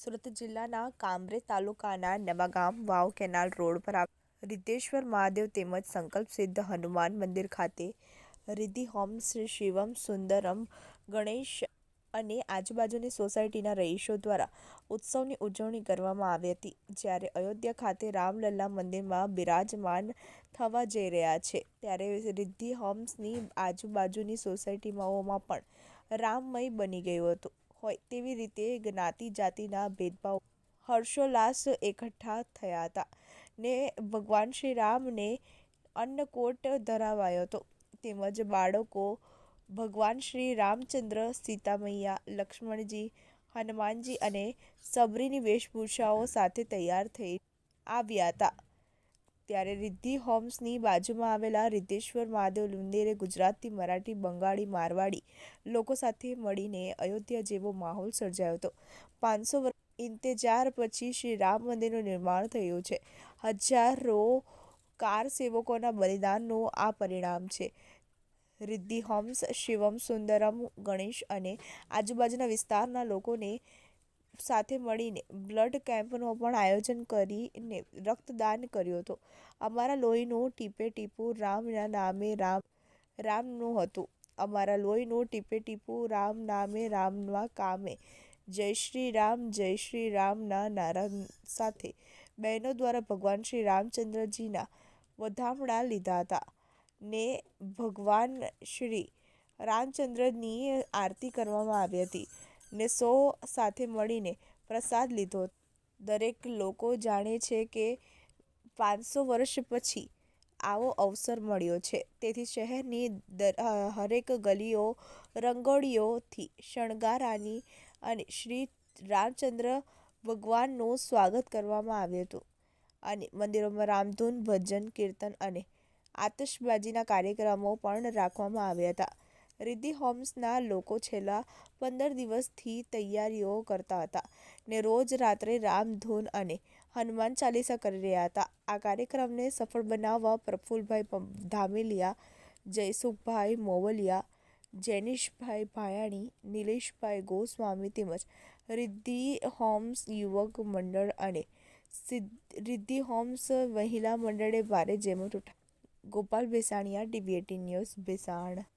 સુરત જિલ્લાના કામરેજ તાલુકાના નવાગામ વાવ canal road પર રિદ્ધેશ્વર મહાદેવ તેમજ સંકલ્પ સિદ્ધ હનુમાન મંદિર ખાતે રિદ્ધિ હોમ્સ શિવમ સુંદરમ ગણેશ અને આજુબાજુની સોસાયટીના રહીશો દ્વારા ઉત્સવની ઉજવણી કરવામાં આવી હતી, જ્યારે અયોધ્યા ખાતે રામલલ્લા મંદિરમાં બિરાજમાન થવા જઈ રહ્યા છે. ત્યારે રિદ્ધિ હોમ્સની આજુબાજુની સોસાયટીમાંઓમાં પણ રામમય બની ગયું હતું. હોય તેવી રીતે જ્ઞાતિ જાતિના ભેદભાવ હર્ષોલ્લાસ એકઠા થયા હતા ને ભગવાન શ્રી રામને અન્નકોટ ધરાવાયો હતો. તેમજ બાળકો ભગવાન શ્રી રામચંદ્ર સીતામૈયા, લક્ષ્મણજી, હનુમાનજી અને સબરીની વેશભૂષાઓ સાથે તૈયાર થઈ આવ્યા હતા. ત્યારે રિદ્ધિ હોમ્સની બાજુમાં આવેલા રિદ્ધેશ્વર મહાદેવ મંદિરે ગુજરાતી મરાઠી, બંગાળી, મારવાડી લોકો સાથે મળીને અયોધ્યા જેવો માહોલ સર્જાયો હતો. પાંચસો વર્ષ ઇંતેજાર પછી શ્રી રામ મંદિરનું નિર્માણ થયું છે. હજારો કાર સેવકોના બલિદાનનું આ પરિણામ છે. રિદ્ધિ હોમ્સ શિવમ સુંદરમ ગણેશ અને આજુબાજુના વિસ્તારના લોકોને સાથે મળીને બ્લડ કેમ્પનું પણ આયોજન કરીને રક્તદાન કર્યું હતું. અમારા લોહીનું ટીપે ટીપું રામના નામે રામ, રામનું હતું. અમારા લોહીનું ટીપે ટીપું રામ નામે રામના કામે. જય શ્રી રામ, જય શ્રી રામના નારા સાથે બહેનો દ્વારા ભગવાન શ્રી રામચંદ્રજીના વધામણા લીધા હતા ને ભગવાન શ્રી રામચંદ્રની આરતી કરવામાં આવી હતી. ને સૌ સાથે મળીને પ્રસાદ લીધો. દરેક લોકો જાણે છે કે પાંચસો વર્ષ પછી આવો અવસર મળ્યો છે. તેથી શહેરની હરેક ગલીઓ રંગોળીઓથી શણગારાની અને શ્રી રામચંદ્ર ભગવાનનું સ્વાગત કરવામાં આવ્યું હતું. અને મંદિરોમાં રામધૂન, ભજન, કીર્તન અને આતશબાજીના કાર્યક્રમો પણ રાખવામાં આવ્યા હતા. રિદ્ધિ હોમ્સના લોકો છેલ્લા પંદર દિવસથી તૈયારીઓ કરતા હતા ને રોજ રાત્રે રામધૂન અને હનુમાન ચાલીસા કરી રહ્યા હતા. આ કાર્યક્રમને સફળ બનાવવા પ્રફુલભાઈ ધામેલિયા, જયસુખભાઈ મોવલિયા, જેનિશભાઈ ભાયાણી, નિલેશભાઈ ગોસ્વામી તેમજ રિદ્ધિ હોમ્સ યુવક મંડળ અને રિદ્ધિ હોમ્સ મહિલા મંડળે ભારે જેમ ઉઠા, ગોપાલ બેસાણીયા ડીબીએટી ન્યૂઝ, ભેસાણ.